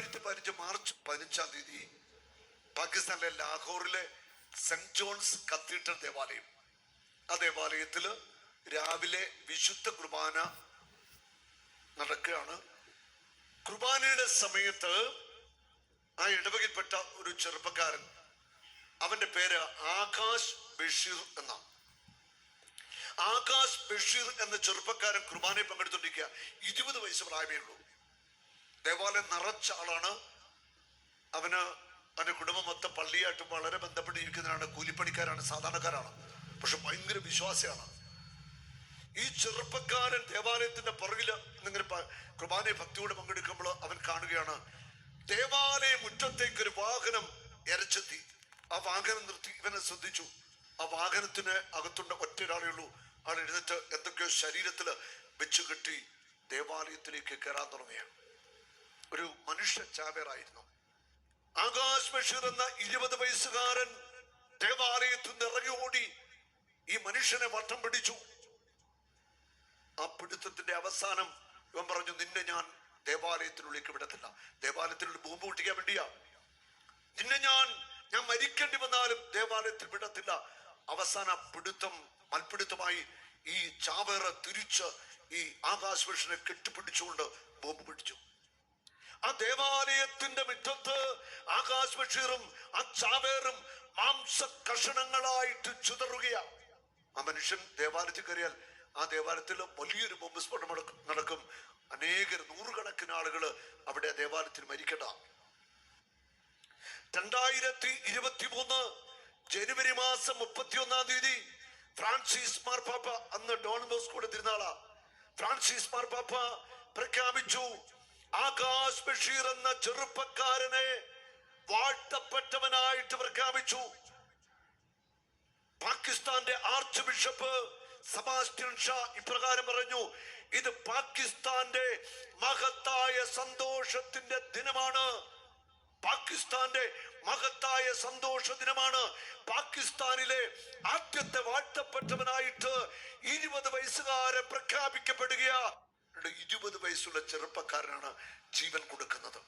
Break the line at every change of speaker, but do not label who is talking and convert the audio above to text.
രണ്ടായിരത്തി പതിനഞ്ച് മാർച്ച് പതിനഞ്ചാം തീയതി പാകിസ്ഥാനിലെ ലാഹോറിലെ സെന്റ് ജോൺസ് കത്തീഡ്രൽ ദേവാലയം. ആ ദേവാലയത്തിൽ രാവിലെ വിശുദ്ധ കുർബാന നടക്കുകയാണ്. കുർബാനയുടെ സമയത്ത് ആ ഇടവകയിൽപ്പെട്ട ഒരു ചെറുപ്പക്കാരൻ അവന്റെ പേര് ആകാശ് ബഷീർ എന്നാണ്. ആകാശ് ബഷീർ എന്ന ചെറുപ്പക്കാരൻ കുർബാനയിൽ പങ്കെടുത്തോണ്ടിരിക്കുക ഇരുപത് വയസ്സ് പ്രായമേ ഉള്ളൂ. ദേവാലയം നിറച്ച ആളാണ്. അവന് അവന്റെ കുടുംബം മൊത്തം പള്ളിയായിട്ടും വളരെ ബന്ധപ്പെട്ടിരിക്കുന്നതാണ് കൂലിപ്പണിക്കാരാണ് സാധാരണക്കാരാണ്. പക്ഷെ ഭയങ്കര വിശ്വാസിയാണ്. ഈ ചെറുപ്പക്കാരൻ ദേവാലയത്തിന്റെ പുറകിൽ പ- കുർബാനയെ ഭക്തിയോടെ പങ്കെടുക്കുമ്പോൾ അവൻ കാണുകയാണ് ദേവാലയ മുറ്റത്തേക്ക് ഒരു വാഹനം എരച്ചെത്തി. ആ വാഹനം നിർത്തി. ഇവനെ ശ്രദ്ധിച്ചു. ആ വാഹനത്തിന് അകത്തുണ്ട് ഒറ്റ ഒരാളേ ഉള്ളൂ. ആൾ എഴുന്നേറ്റ് എന്തൊക്കെയോ ശരീരത്തിൽ വെച്ചു കെട്ടി ദേവാലയത്തിലേക്ക് കയറാൻ തുടങ്ങുകയാണ്. ഒരു മനുഷ്യ ചാവേറായിരുന്നു. ആകാശ് ബഷീർ എന്ന ഇരുപത് വയസ്സുകാരൻ ദേവാലയത്തിൽ നിന്ന് ഇറങ്ങി ഓടി ഈ മനുഷ്യനെ വട്ടം പിടിച്ചു. ആ പിടുത്തത്തിന്റെ അവസാനം ഇവൻ പറഞ്ഞു നിന്നെ ഞാൻ ദേവാലയത്തിനുള്ളിലേക്ക് വിടത്തില്ല. ദേവാലയത്തിനുള്ളിൽ ബോംബ് പൊട്ടിക്കാൻ വേണ്ടിയാ. നിന്നെ ഞാൻ ഞാൻ മരിക്കേണ്ടി വന്നാലും ദേവാലയത്തിൽ വിടത്തില്ല. അവസാന പിടുത്തം മൽപിടുത്തമായി ഈ ചാവേറ തിരിച്ച് ഈ ആകാശ് കെട്ടിപ്പിടിച്ചുകൊണ്ട് ബോംബ് പിടിച്ചു. ദേവാലയത്തിന്റെ മുറ്റത്ത് ആകാശ് ബഷീറും ആ ചാവേറും മാംസ കഷണങ്ങളായിട്ട് ചിതറുകയാ ആ മനുഷ്യൻ ദേവാലയത്തിൽ കയറിയാൽ ആ ദേവാലയത്തിൽ വലിയൊരു ബോംബ് സ്ഫോടനം നടക്കും അനേകർ നൂറുകണക്കിന് ആളുകൾ അവിടെ ദേവാലയത്തിൽ മരിക്കട്ട രണ്ടായിരത്തി ഇരുപത്തി മൂന്ന് ജനുവരി മാസം മുപ്പത്തി ഒന്നാം തീയതി ഫ്രാൻസിസ് മാർപ്പാപ്പ അന്ന് ഡോൺ ബോസ്കോയുടെ തിരുനാളാ. ഫ്രാൻസിസ് മാർപ്പാപ്പ പ്രഖ്യാപിച്ചു ആകാശ് ബഷീർ എന്ന ചെറുപ്പക്കാരനെ വാഴ്ത്തപ്പെട്ടവനായിട്ട് പ്രഖ്യാപിച്ചു. പാകിസ്ഥാന്റെ ആർച്ച് ബിഷപ്പ് സബാസ്റ്റ്യൻ ഷാ ഇപ്രകാരം പറഞ്ഞു ഇത് പാകിസ്ഥാന്റെ മഹത്തായ സന്തോഷത്തിന്റെ ദിനമാണ്. പാകിസ്ഥാന്റെ മഹത്തായ സന്തോഷ ദിനമാണ്. പാകിസ്ഥാനിലെ ആദ്യത്തെ വാഴ്ത്തപ്പെട്ടവനായിട്ട് ഇരുപത് വയസ്സുകാരൻ പ്രഖ്യാപിക്കപ്പെടുകയാ ഇരുപത് വയസ്സുള്ള ചെറുപ്പക്കാരനാണ് ജീവൻ കൊടുക്കുന്നത്.